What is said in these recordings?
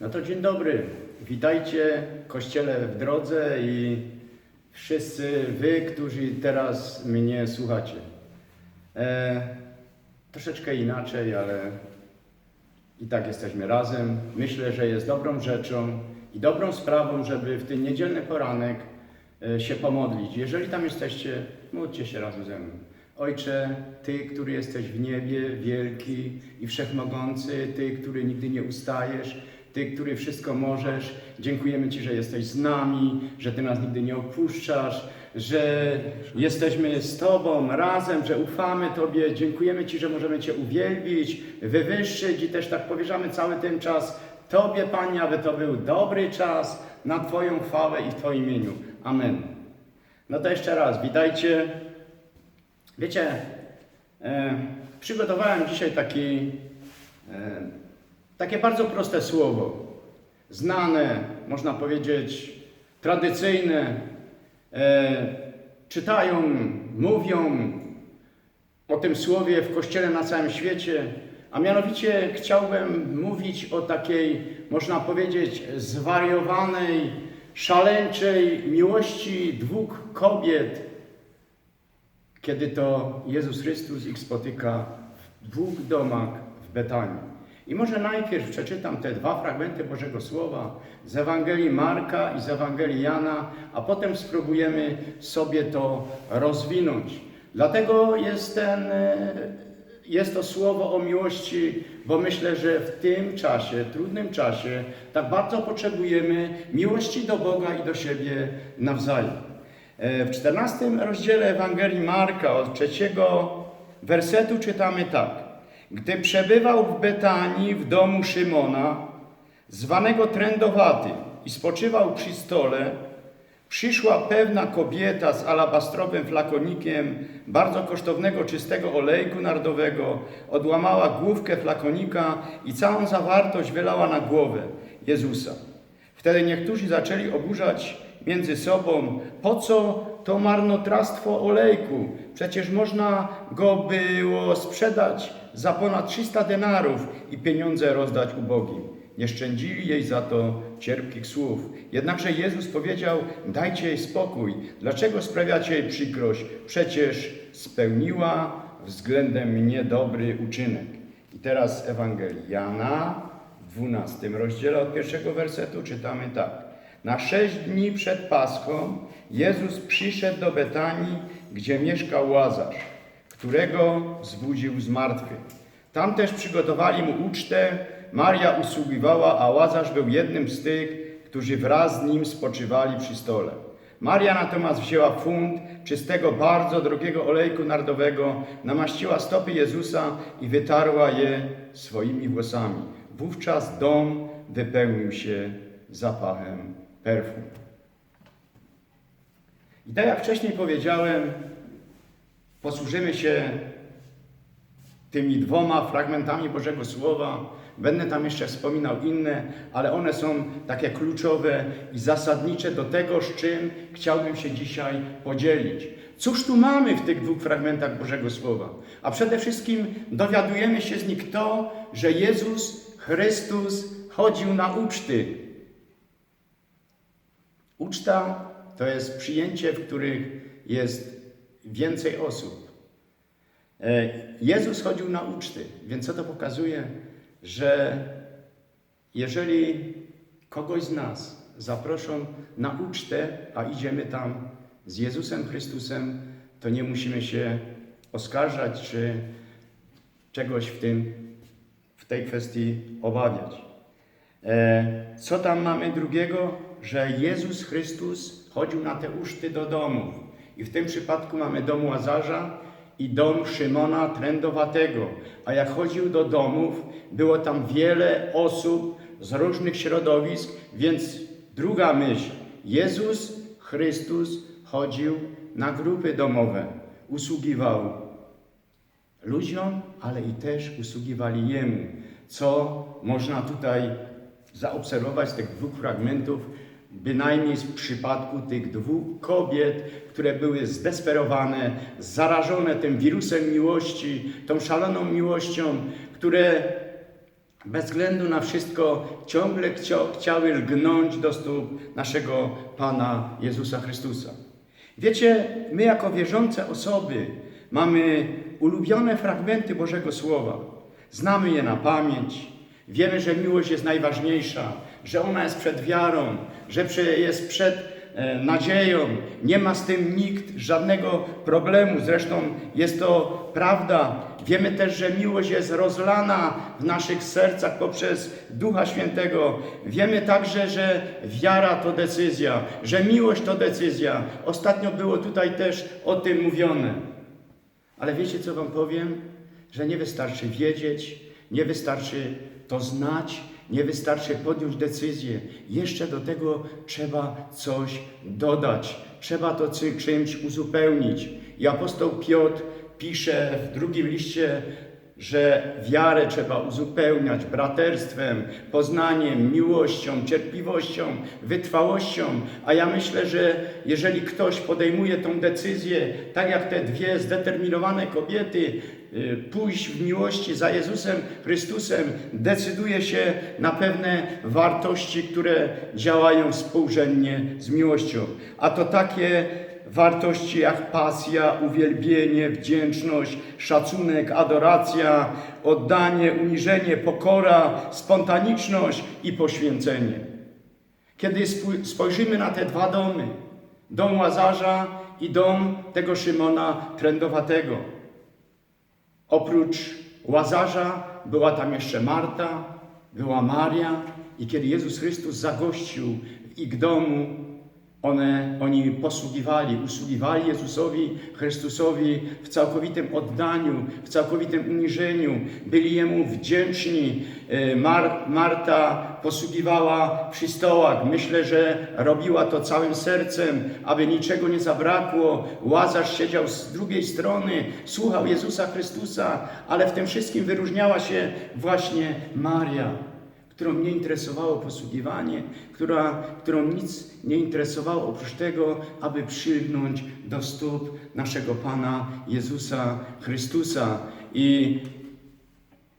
No to dzień dobry. Witajcie Kościele w drodze i wszyscy wy, którzy teraz mnie słuchacie. E, troszeczkę inaczej, ale i tak jesteśmy razem. Myślę, że jest dobrą rzeczą i dobrą sprawą, żeby w ten niedzielny poranek e, się pomodlić. Jeżeli tam jesteście, módlcie się razem ze mną. Ojcze, Ty, który jesteś w niebie, wielki i wszechmogący, Ty, który nigdy nie ustajesz, Ty, który wszystko możesz, dziękujemy Ci, że jesteś z nami, że Ty nas nigdy nie opuszczasz, że jesteśmy z Tobą razem, że ufamy Tobie. Dziękujemy Ci, że możemy Cię uwielbić, wywyższyć i też tak powierzamy cały ten czas Tobie, Panie, aby to był dobry czas na Twoją chwałę i w Twoim imieniu. Amen. No to jeszcze raz, witajcie. Wiecie, e, przygotowałem dzisiaj taki, e, takie bardzo proste słowo. Znane, można powiedzieć, tradycyjne. E, czytają, mówią o tym słowie w kościele na całym świecie. A mianowicie chciałbym mówić o takiej, można powiedzieć, zwariowanej, szaleńczej miłości dwóch kobiet, kiedy to Jezus Chrystus ich spotyka w dwóch domach w Betanii. I może najpierw przeczytam te dwa fragmenty Bożego Słowa z Ewangelii Marka i z Ewangelii Jana, a potem spróbujemy sobie to rozwinąć. Dlatego jest, ten, e, jest to słowo o miłości, bo myślę, że w tym czasie, trudnym czasie, tak bardzo potrzebujemy miłości do Boga i do siebie nawzajem. E, W 14 rozdziale Ewangelii Marka od trzeciego wersetu czytamy tak. Gdy przebywał w Betanii w domu Szymona, zwanego Trędowaty, i spoczywał przy stole, przyszła pewna kobieta z alabastrowym flakonikiem bardzo kosztownego czystego olejku nardowego, odłamała główkę flakonika i całą zawartość wylała na głowę Jezusa. Wtedy niektórzy zaczęli oburzać między sobą, po co to marnotrawstwo olejku? Przecież można go było sprzedać za ponad 300 denarów i pieniądze rozdać ubogim. Nie szczędzili jej za to cierpkich słów. Jednakże Jezus powiedział: Dajcie jej spokój. Dlaczego sprawiacie jej przykrość? Przecież spełniła względem mnie dobry uczynek. I teraz Ewangelii Jana w 12 rozdziale od pierwszego wersetu czytamy tak. Na sześć dni przed Paschą Jezus przyszedł do Betanii, gdzie mieszkał Łazarz, którego zbudził z martwych. Tam też przygotowali mu ucztę, Maria usługiwała, a Łazarz był jednym z tych, którzy wraz z nim spoczywali przy stole. Maria natomiast wzięła funt czystego, bardzo drogiego olejku nardowego, namaściła stopy Jezusa i wytarła je swoimi włosami. Wówczas dom wypełnił się zapachem perfum. I tak jak wcześniej powiedziałem, posłużymy się tymi dwoma fragmentami Bożego Słowa. Będę tam jeszcze wspominał inne, ale one są takie kluczowe i zasadnicze do tego, z czym chciałbym się dzisiaj podzielić. Cóż tu mamy w tych dwóch fragmentach Bożego Słowa? A przede wszystkim dowiadujemy się z nich to, że Jezus Chrystus chodził na uczty. Uczta to jest przyjęcie, w których jest więcej osób. E, Jezus chodził na uczty, więc co to pokazuje? Że jeżeli kogoś z nas zaproszą na ucztę, a idziemy tam z Jezusem Chrystusem, to nie musimy się oskarżać czy czegoś w, tym, w tej kwestii obawiać. E, Co tam mamy drugiego? Że Jezus Chrystus chodził na te uczty do domów. I w tym przypadku mamy dom Łazarza i dom Szymona Trędowatego. A jak chodził do domów, było tam wiele osób z różnych środowisk, więc druga myśl. Jezus Chrystus chodził na grupy domowe, usługiwał ludziom, ale i też usługiwali Jemu. Co można tutaj zaobserwować z tych dwóch fragmentów, bynajmniej w przypadku tych dwóch kobiet, które były zdesperowane, zarażone tym wirusem miłości, tą szaloną miłością, które bez względu na wszystko ciągle chciały lgnąć do stóp naszego Pana Jezusa Chrystusa. Wiecie, my jako wierzące osoby mamy ulubione fragmenty Bożego Słowa. Znamy je na pamięć. Wiemy, że miłość jest najważniejsza, że ona jest przed wiarą, że jest przed e, nadzieją. Nie ma z tym nikt żadnego problemu. Zresztą jest to prawda. Wiemy też, że miłość jest rozlana w naszych sercach poprzez Ducha Świętego. Wiemy także, że wiara to decyzja, że miłość to decyzja. Ostatnio było tutaj też o tym mówione. Ale wiecie, co Wam powiem? Że nie wystarczy wiedzieć, nie wystarczy to znać, nie wystarczy podjąć decyzję. Jeszcze do tego trzeba coś dodać. Trzeba to czymś uzupełnić. I apostoł Piotr pisze w drugim liście, że wiarę trzeba uzupełniać braterstwem, poznaniem, miłością, cierpliwością, wytrwałością. A ja myślę, że jeżeli ktoś podejmuje tą decyzję, tak jak te dwie zdeterminowane kobiety, y, pójść w miłości za Jezusem Chrystusem, decyduje się na pewne wartości, które działają współrzędnie z miłością. A to takie wartości jak pasja, uwielbienie, wdzięczność, szacunek, adoracja, oddanie, uniżenie, pokora, spontaniczność i poświęcenie. Kiedy spojrzymy na te dwa domy, dom Łazarza i dom tego Szymona Trędowatego, oprócz Łazarza była tam jeszcze Marta, była Maria i kiedy Jezus Chrystus zagościł w ich domu, one, oni posługiwali, usługiwali Jezusowi Chrystusowi w całkowitym oddaniu, w całkowitym uniżeniu, byli Jemu wdzięczni. E, Mar, Marta posługiwała przy stołach. Myślę, że robiła to całym sercem, aby niczego nie zabrakło. Łazarz siedział z drugiej strony, słuchał Jezusa Chrystusa, ale w tym wszystkim wyróżniała się właśnie Maria którą nie interesowało posługiwanie, która, którą nic nie interesowało oprócz tego, aby przylgnąć do stóp naszego Pana Jezusa Chrystusa i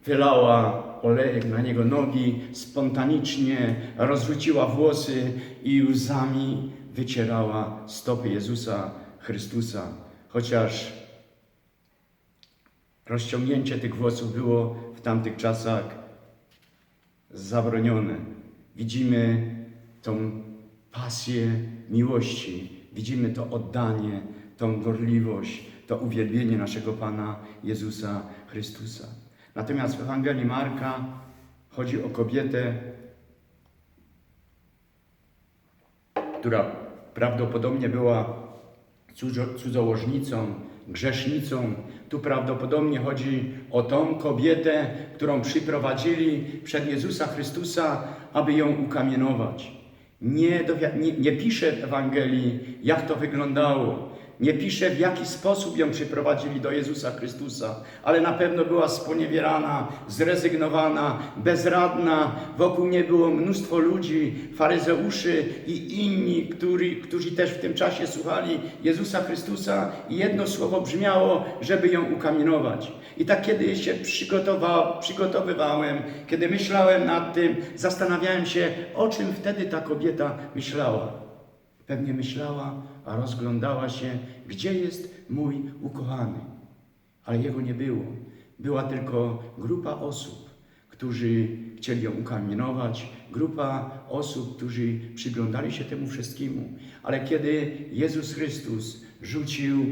wylała olejek na niego nogi, spontanicznie rozrzuciła włosy i łzami wycierała stopy Jezusa Chrystusa. Chociaż rozciągnięcie tych włosów było w tamtych czasach zabronione. Widzimy tą pasję miłości, widzimy to oddanie, tą gorliwość, to uwielbienie naszego Pana Jezusa Chrystusa. Natomiast w Ewangelii Marka chodzi o kobietę, która prawdopodobnie była cudzo, cudzołożnicą, grzesznicą. Tu prawdopodobnie chodzi o tą kobietę, którą przyprowadzili przed Jezusa Chrystusa, aby ją ukamienować. Nie, nie, nie pisze w Ewangelii, jak to wyglądało. Nie pisze, w jaki sposób ją przyprowadzili do Jezusa Chrystusa, ale na pewno była sponiewierana, zrezygnowana, bezradna. Wokół niej było mnóstwo ludzi, faryzeuszy i inni, którzy, którzy też w tym czasie słuchali Jezusa Chrystusa i jedno słowo brzmiało, żeby ją ukamienować. I tak kiedy się przygotowywałem, kiedy myślałem nad tym, zastanawiałem się, o czym wtedy ta kobieta myślała. Pewnie myślała, a rozglądała się, gdzie jest mój ukochany. Ale jego nie było. Była tylko grupa osób, którzy chcieli ją ukamienować, grupa osób, którzy przyglądali się temu wszystkiemu. Ale kiedy Jezus Chrystus rzucił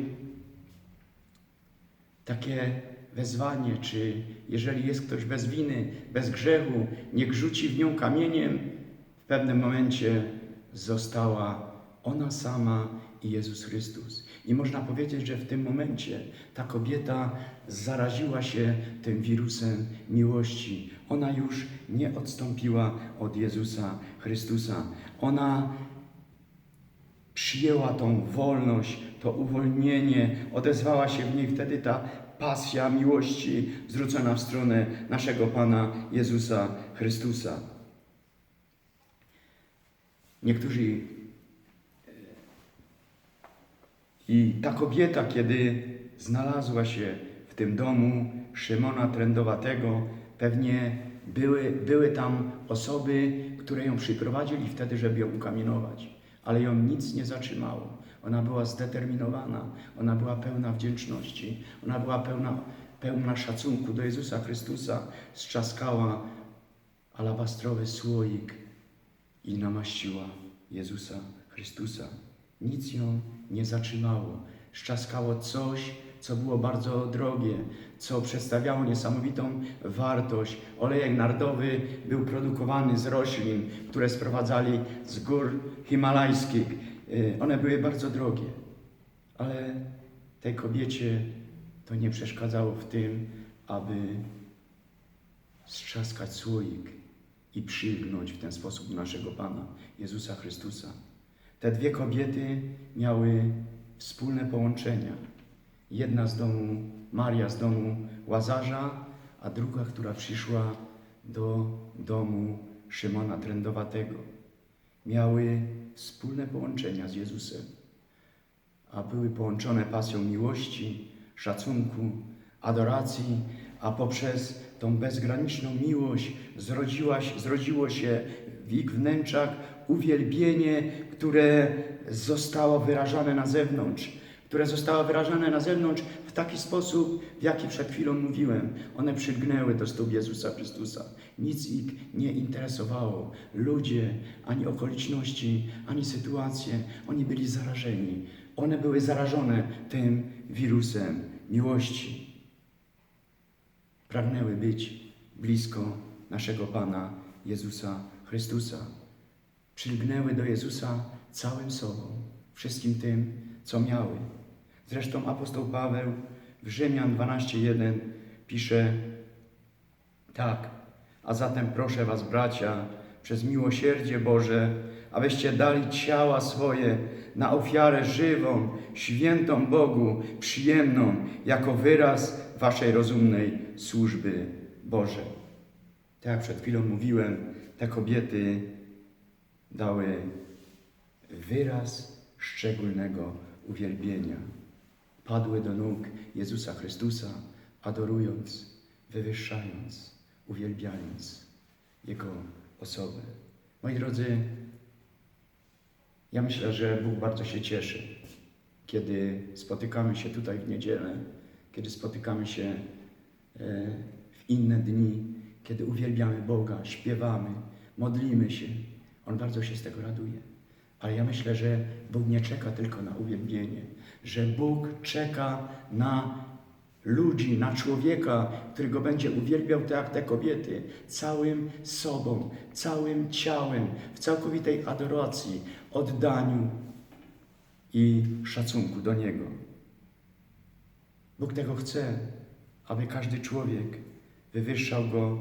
takie wezwanie, czy jeżeli jest ktoś bez winy, bez grzechu, niech rzuci w nią kamieniem, w pewnym momencie została ona sama i Jezus Chrystus. I można powiedzieć, że w tym momencie ta kobieta zaraziła się tym wirusem miłości. Ona już nie odstąpiła od Jezusa Chrystusa. Ona przyjęła tą wolność, to uwolnienie, odezwała się w niej wtedy ta pasja miłości zwrócona w stronę naszego Pana Jezusa Chrystusa. Niektórzy I ta kobieta, kiedy znalazła się w tym domu Szymona Trędowatego, pewnie Były, były tam osoby, które ją przyprowadzili wtedy, żeby ją ukamienować, ale ją nic nie zatrzymało. Ona była zdeterminowana, ona była pełna wdzięczności, ona była pełna, pełna szacunku do Jezusa Chrystusa. Strzaskała alabastrowy słoik i namaściła Jezusa Chrystusa. Nic ją nie zatrzymało. Szczaskało coś, co było bardzo drogie, co przedstawiało niesamowitą wartość. Olejek nardowy był produkowany z roślin, które sprowadzali z gór himalajskich. Y, One były bardzo drogie, ale tej kobiecie to nie przeszkadzało w tym, aby strzaskać słoik i przylgnąć w ten sposób naszego Pana Jezusa Chrystusa. Te dwie kobiety miały wspólne połączenia. Jedna z domu, Maria z domu Łazarza, a druga, która przyszła do domu Szymona Trędowatego. Miały wspólne połączenia z Jezusem, a były połączone pasją miłości, szacunku, adoracji, a poprzez tą bezgraniczną miłość zrodziła, zrodziło się w ich wnętrzach uwielbienie, które zostało wyrażane na zewnątrz, które zostało wyrażane na zewnątrz w taki sposób, w jaki przed chwilą mówiłem. One przylgnęły do stóp Jezusa Chrystusa. Nic ich nie interesowało. Ludzie, ani okoliczności, ani sytuacje. Oni byli zarażeni. One były zarażone tym wirusem miłości pragnęły być blisko naszego Pana Jezusa Chrystusa. Przylgnęły do Jezusa całym sobą, wszystkim tym, co miały. Zresztą apostoł Paweł w Rzymian 12:1 pisze tak, a zatem proszę was bracia, przez miłosierdzie Boże, abyście dali ciała swoje na ofiarę żywą, świętą Bogu, przyjemną, jako wyraz waszej rozumnej służby Bożej. Tak jak przed chwilą mówiłem, te kobiety dały wyraz szczególnego uwielbienia. Padły do nóg Jezusa Chrystusa, adorując, wywyższając, uwielbiając Jego osobę. Moi drodzy, ja myślę, że Bóg bardzo się cieszy, kiedy spotykamy się tutaj w niedzielę, kiedy spotykamy się e, w inne dni, kiedy uwielbiamy Boga, śpiewamy, modlimy się. On bardzo się z tego raduje. Ale ja myślę, że Bóg nie czeka tylko na uwielbienie, że Bóg czeka na ludzi, na człowieka, który go będzie uwielbiał tak jak te kobiety, całym sobą, całym ciałem, w całkowitej adoracji, oddaniu i szacunku do Niego. Bóg tego chce, aby każdy człowiek wywyższał Go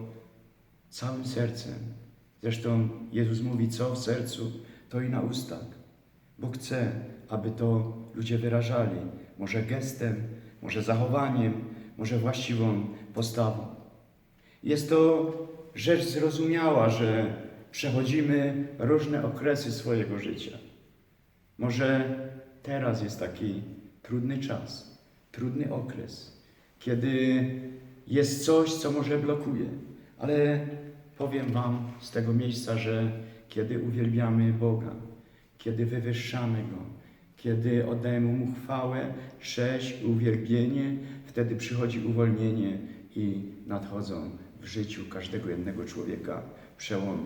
całym sercem. Zresztą Jezus mówi, co w sercu, to i na ustach. Bóg chce, aby to ludzie wyrażali, może gestem, może zachowaniem, może właściwą postawą. Jest to rzecz zrozumiała, że przechodzimy różne okresy swojego życia. Może teraz jest taki trudny czas, trudny okres, kiedy jest coś, co może blokuje, ale powiem Wam z tego miejsca, że kiedy uwielbiamy Boga, kiedy wywyższamy Go, kiedy oddajemy Mu chwałę, cześć, uwielbienie, wtedy przychodzi uwolnienie i nadchodzą w życiu każdego jednego człowieka przełomy.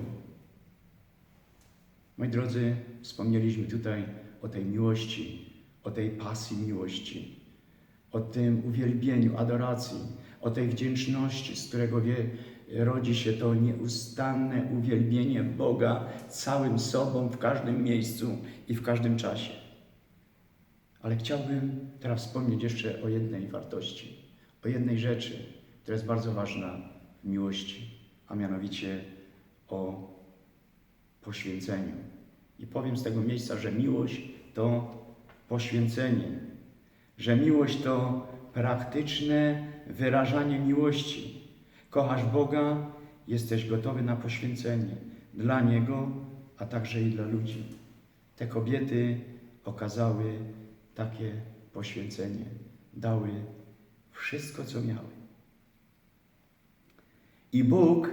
Moi drodzy, wspomnieliśmy tutaj o tej miłości, o tej pasji miłości, o tym uwielbieniu, adoracji, o tej wdzięczności, z którego wie, rodzi się to nieustanne uwielbienie Boga całym sobą, w każdym miejscu i w każdym czasie. Ale chciałbym teraz wspomnieć jeszcze o jednej wartości, o jednej rzeczy, która jest bardzo ważna w miłości, a mianowicie o poświęceniu. I powiem z tego miejsca, że miłość to poświęcenie, że miłość to praktyczne wyrażanie miłości. Kochasz Boga, jesteś gotowy na poświęcenie dla Niego, a także i dla ludzi. Te kobiety okazały takie poświęcenie, dały wszystko, co miały. I Bóg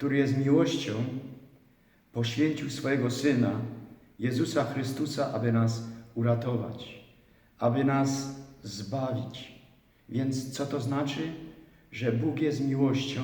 który jest miłością, poświęcił swojego Syna, Jezusa Chrystusa, aby nas uratować, aby nas zbawić. Więc co to znaczy? Że Bóg jest miłością,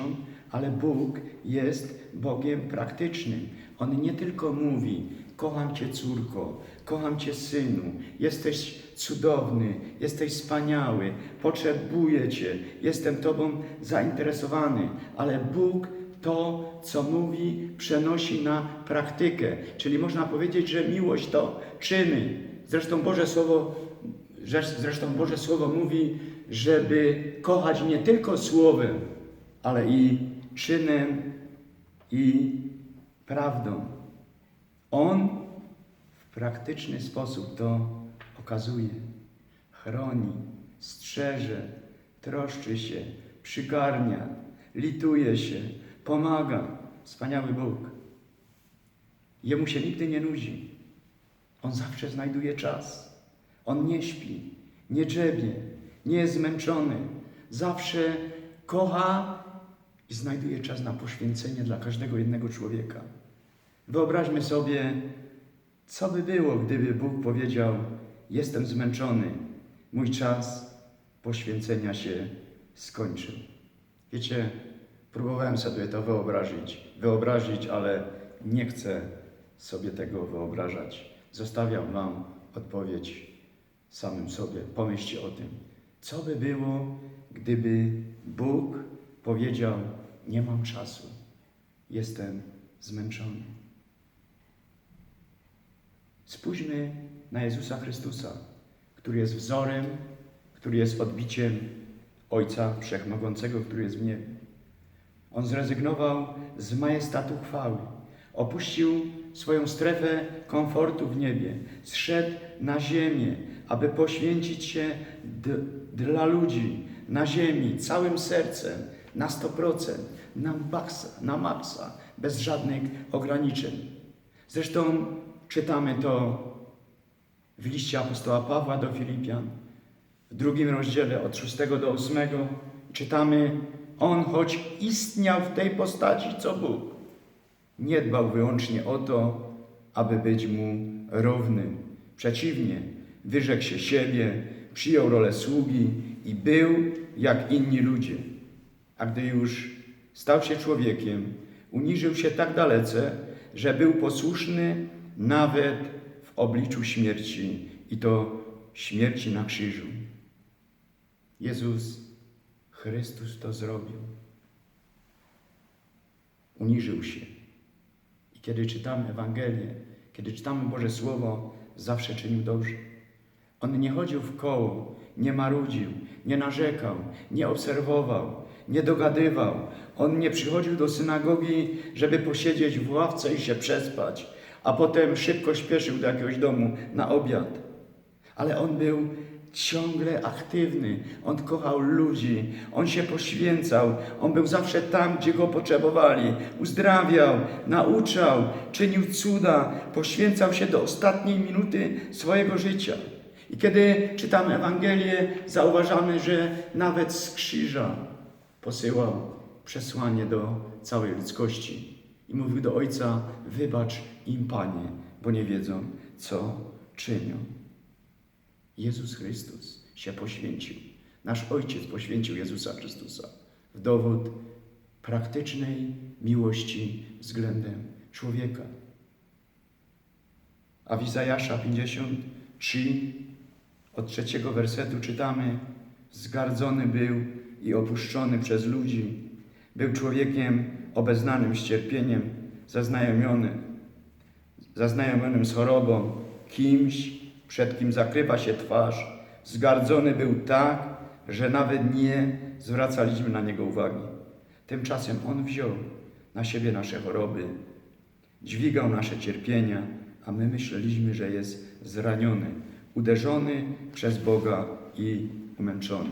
ale Bóg jest Bogiem praktycznym. On nie tylko mówi: Kocham Cię, córko, kocham Cię, synu, jesteś cudowny, jesteś wspaniały, potrzebuję Cię, jestem Tobą zainteresowany, ale Bóg to, co mówi, przenosi na praktykę. Czyli można powiedzieć, że miłość to czyny. Zresztą Boże Słowo, zresztą Boże Słowo mówi, żeby kochać nie tylko słowem, ale i czynem i prawdą. On w praktyczny sposób to okazuje. Chroni, strzeże, troszczy się, przygarnia, lituje się, pomaga. Wspaniały Bóg. Jemu się nigdy nie nudzi. On zawsze znajduje czas. On nie śpi, nie drzebie, nie jest zmęczony. Zawsze kocha i znajduje czas na poświęcenie dla każdego jednego człowieka. Wyobraźmy sobie, co by było, gdyby Bóg powiedział: Jestem zmęczony, mój czas poświęcenia się skończył. Wiecie, próbowałem sobie to wyobrazić, wyobrazić, ale nie chcę sobie tego wyobrażać. Zostawiam Wam odpowiedź samym sobie. Pomyślcie o tym. Co by było, gdyby Bóg powiedział: Nie mam czasu, jestem zmęczony. Spójrzmy na Jezusa Chrystusa, który jest wzorem, który jest odbiciem Ojca Wszechmogącego, który jest w niebie. On zrezygnował z majestatu chwały, opuścił swoją strefę komfortu w niebie, zszedł na ziemię, aby poświęcić się dla ludzi, na ziemi, całym sercem, na 100%, na maksa, na maksa, bez żadnych ograniczeń. Zresztą czytamy to w liście apostoła Pawła do Filipian, w drugim rozdziale od 6 do 8 czytamy, on choć istniał w tej postaci, co Bóg, nie dbał wyłącznie o to, aby być mu równym. Przeciwnie, wyrzekł się siebie, przyjął rolę sługi i był jak inni ludzie. A gdy już stał się człowiekiem, uniżył się tak dalece, że był posłuszny nawet w obliczu śmierci i to śmierci na krzyżu. Jezus Chrystus to zrobił. Uniżył się. I kiedy czytamy Ewangelię, kiedy czytamy Boże Słowo, zawsze czynił dobrze. On nie chodził w koło, nie marudził, nie narzekał, nie obserwował, nie dogadywał. On nie przychodził do synagogi, żeby posiedzieć w ławce i się przespać, a potem szybko śpieszył do jakiegoś domu na obiad. Ale on był ciągle aktywny. On kochał ludzi, on się poświęcał, on był zawsze tam, gdzie go potrzebowali. Uzdrawiał, nauczał, czynił cuda, poświęcał się do ostatniej minuty swojego życia. I kiedy czytamy Ewangelię, zauważamy, że nawet z krzyża posyłał przesłanie do całej ludzkości. I mówił do Ojca: Wybacz im, Panie, bo nie wiedzą, co czynią. Jezus Chrystus się poświęcił. Nasz Ojciec poświęcił Jezusa Chrystusa w dowód praktycznej miłości względem człowieka. A w Izajasza 53 od trzeciego wersetu czytamy Zgardzony był i opuszczony przez ludzi. Był człowiekiem obeznanym z cierpieniem, zaznajomionym, zaznajomionym z chorobą, kimś, przed kim zakrywa się twarz. Zgardzony był tak, że nawet nie zwracaliśmy na niego uwagi. Tymczasem on wziął na siebie nasze choroby, dźwigał nasze cierpienia, a my myśleliśmy, że jest zraniony, uderzony przez Boga i umęczony.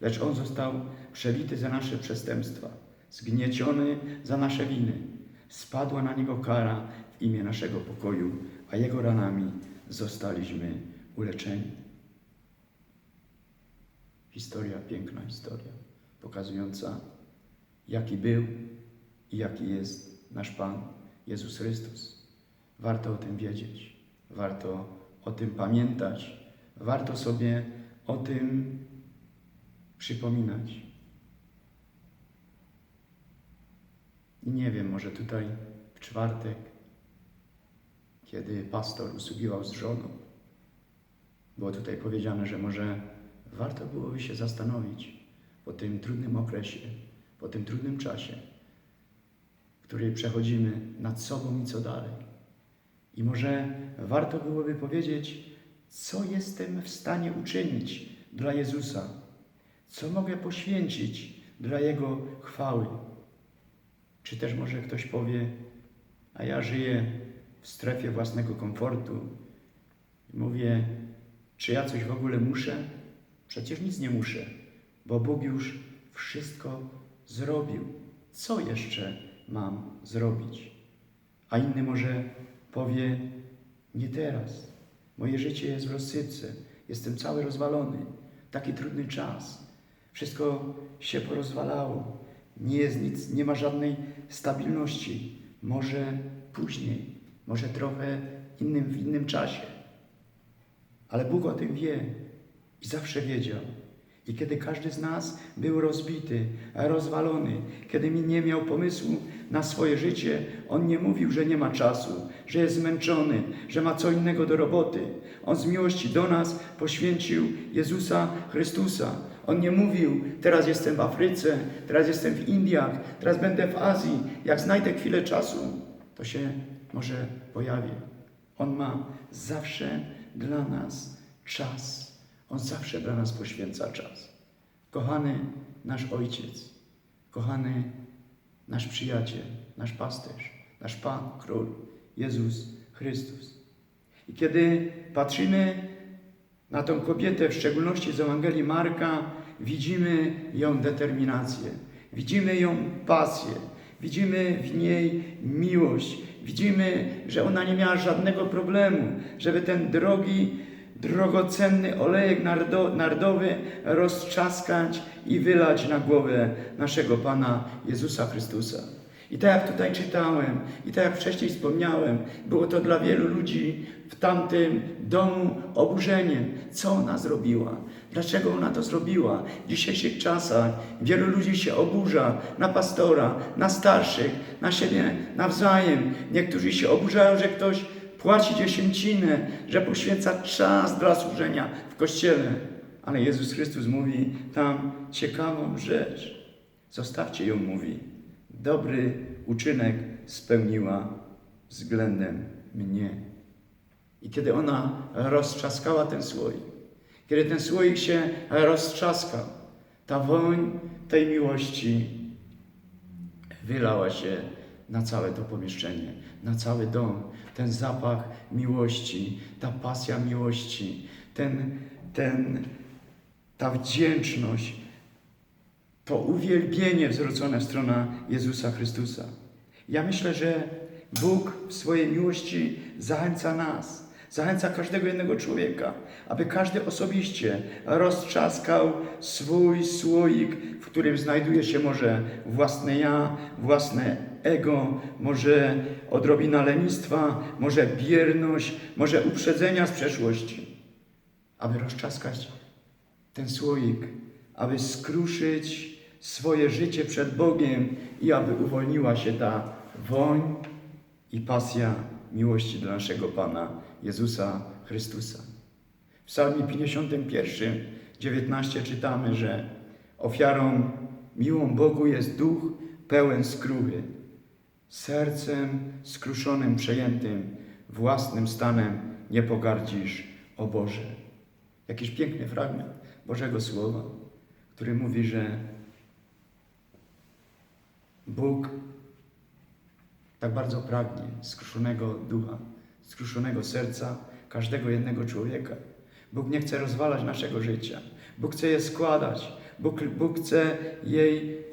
Lecz on został przebity za nasze przestępstwa, zgnieciony za nasze winy. Spadła na niego kara w imię naszego pokoju, a jego ranami zostaliśmy uleczeni. Historia, piękna historia, pokazująca, jaki był i jaki jest nasz Pan Jezus Chrystus. Warto o tym wiedzieć, warto o tym pamiętać, warto sobie o tym przypominać. I nie wiem, może tutaj w czwartek, kiedy pastor usługiwał z żoną, było tutaj powiedziane, że może warto byłoby się zastanowić po tym trudnym okresie, po tym trudnym czasie, który przechodzimy nad sobą i co dalej. I może warto byłoby powiedzieć, co jestem w stanie uczynić dla Jezusa, co mogę poświęcić dla Jego chwały. Czy też może ktoś powie, a ja żyję w strefie własnego komfortu i mówię, czy ja coś w ogóle muszę? Przecież nic nie muszę, bo Bóg już wszystko zrobił. Co jeszcze mam zrobić? A inny może powie, nie teraz. Moje życie jest w rozsypce. Jestem cały rozwalony. Taki trudny czas. Wszystko się porozwalało. Nie jest nic, nie ma żadnej stabilności. Może później, może trochę innym, w innym czasie. Ale Bóg o tym wie i zawsze wiedział. I kiedy każdy z nas był rozbity, rozwalony, kiedy nie miał pomysłu na swoje życie, on nie mówił, że nie ma czasu, że jest zmęczony, że ma co innego do roboty. On z miłości do nas poświęcił Jezusa Chrystusa. On nie mówił, teraz jestem w Afryce, teraz jestem w Indiach, teraz będę w Azji. Jak znajdę chwilę czasu, to się może pojawi. On ma zawsze dla nas czas. On zawsze dla nas poświęca czas. Kochany nasz Ojciec, kochany nasz przyjaciel, nasz pasterz, nasz Pan, Król, Jezus Chrystus. I kiedy patrzymy na tą kobietę, w szczególności z Ewangelii Marka, widzimy ją determinację, widzimy ją pasję, widzimy w niej miłość, widzimy, że ona nie miała żadnego problemu, żeby ten drogi, drogocenny olejek nardo, nardowy roztrzaskać i wylać na głowę naszego Pana Jezusa Chrystusa. I tak jak tutaj czytałem, i tak jak wcześniej wspomniałem, było to dla wielu ludzi w tamtym domu oburzeniem. Co ona zrobiła? Dlaczego ona to zrobiła? W dzisiejszych czasach wielu ludzi się oburza na pastora, na starszych, na siebie nawzajem. Niektórzy się oburzają, że ktoś płaci dziesięcinę, że poświęca czas dla służenia w kościele. Ale Jezus Chrystus mówi tam ciekawą rzecz. Zostawcie ją, mówi. Dobry uczynek spełniła względem mnie. I kiedy ona roztrzaskała ten słoik, kiedy ten słoik się roztrzaskał, ta woń tej miłości wylała się na całe to pomieszczenie, na cały dom. Ten zapach miłości, ta pasja miłości, ten, ten, ta wdzięczność, to uwielbienie zwrócone w stronę Jezusa Chrystusa. Ja myślę, że Bóg w swojej miłości zachęca nas, zachęca każdego jednego człowieka, aby każdy osobiście roztrzaskał swój słoik, w którym znajduje się może własne ja, własne ego, może odrobina lenistwa, może bierność, może uprzedzenia z przeszłości, aby roztrzaskać ten słoik, aby skruszyć swoje życie przed Bogiem i aby uwolniła się ta woń i pasja miłości dla naszego Pana Jezusa Chrystusa. W Psalmie 51, 19 czytamy, że ofiarą miłą Bogu jest duch pełen skruchy, sercem skruszonym, przejętym, własnym stanem nie pogardzisz, o Boże. Jakiś piękny fragment Bożego Słowa, który mówi, że Bóg tak bardzo pragnie skruszonego ducha, skruszonego serca każdego jednego człowieka. Bóg nie chce rozwalać naszego życia. Bóg chce je składać. Bóg, Bóg chce jej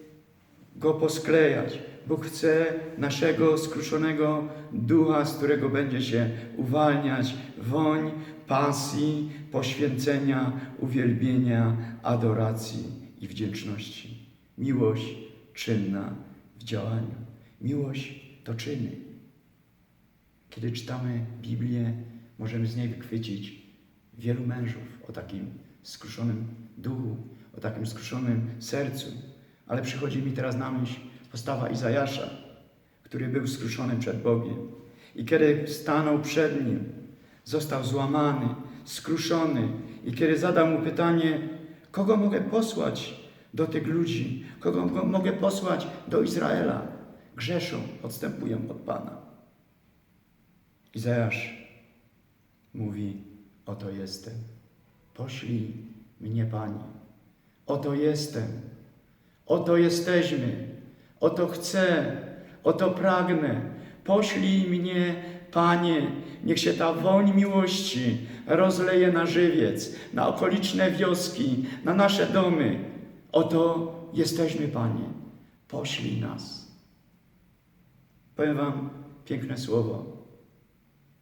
go posklejać. Bóg chce naszego skruszonego ducha, z którego będzie się uwalniać woń pasji, poświęcenia, uwielbienia, adoracji i wdzięczności. Miłość czynna w działaniu. Miłość to czyny. Kiedy czytamy Biblię, możemy z niej wychwycić wielu mężów o takim skruszonym duchu, o takim skruszonym sercu. Ale przychodzi mi teraz na myśl postawa Izajasza, który był skruszony przed Bogiem. I kiedy stanął przed Nim, został złamany, skruszony. I kiedy zadał mu pytanie, kogo mogę posłać do tych ludzi, kogo mo- mogę posłać do Izraela, grzeszą, odstępują od Pana. Izajasz mówi, oto jestem, poślij mnie Panie. Oto jestem, oto jesteśmy, oto chcę, oto pragnę. Poślij mnie, Panie, niech się ta woń miłości rozleje na żywiec, na okoliczne wioski, na nasze domy. Oto jesteśmy, Panie, poślij nas. Powiem Wam piękne słowo.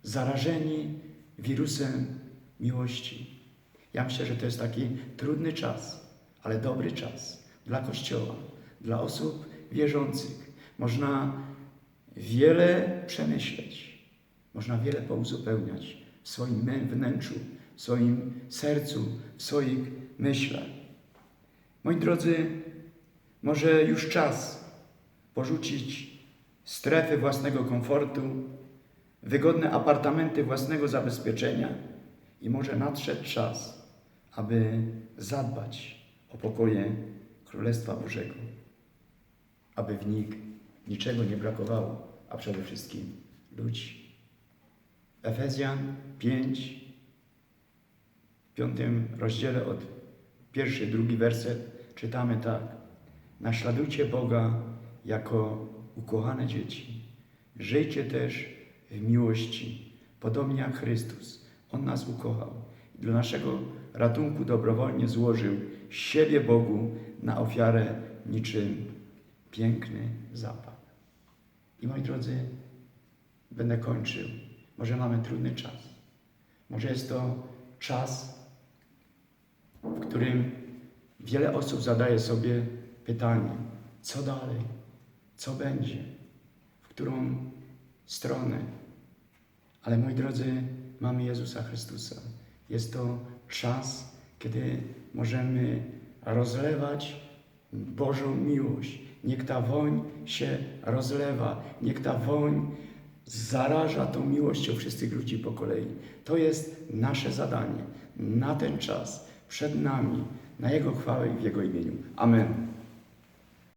Zarażeni wirusem miłości. Ja myślę, że to jest taki trudny czas, ale dobry czas dla Kościoła, dla osób wierzących. Można wiele przemyśleć, można wiele pouzupełniać w swoim wnętrzu, w swoim sercu, w swoich myślach. Moi drodzy, może już czas porzucić strefy własnego komfortu, wygodne apartamenty własnego zabezpieczenia i może nadszedł czas, aby zadbać o pokoje Królestwa Bożego, aby w nich niczego nie brakowało, a przede wszystkim ludzi. Efezjan 5, w piątym rozdziale od pierwszy, drugi werset czytamy tak. Naśladujcie Boga jako ukochane dzieci. Żyjcie też w miłości, podobnie jak Chrystus. On nas ukochał i dla naszego ratunku dobrowolnie złożył siebie Bogu na ofiarę niczym piękny zapach. I moi drodzy, będę kończył. Może mamy trudny czas. Może jest to czas, w którym wiele osób zadaje sobie pytanie, co dalej, co będzie, w którą stronę. Ale moi drodzy, mamy Jezusa Chrystusa. Jest to czas, kiedy możemy rozlewać Bożą miłość. Niech ta woń się rozlewa, niech ta woń zaraża tą miłością wszystkich ludzi po kolei. To jest nasze zadanie na ten czas, przed nami, na Jego chwałę i w Jego imieniu. Amen.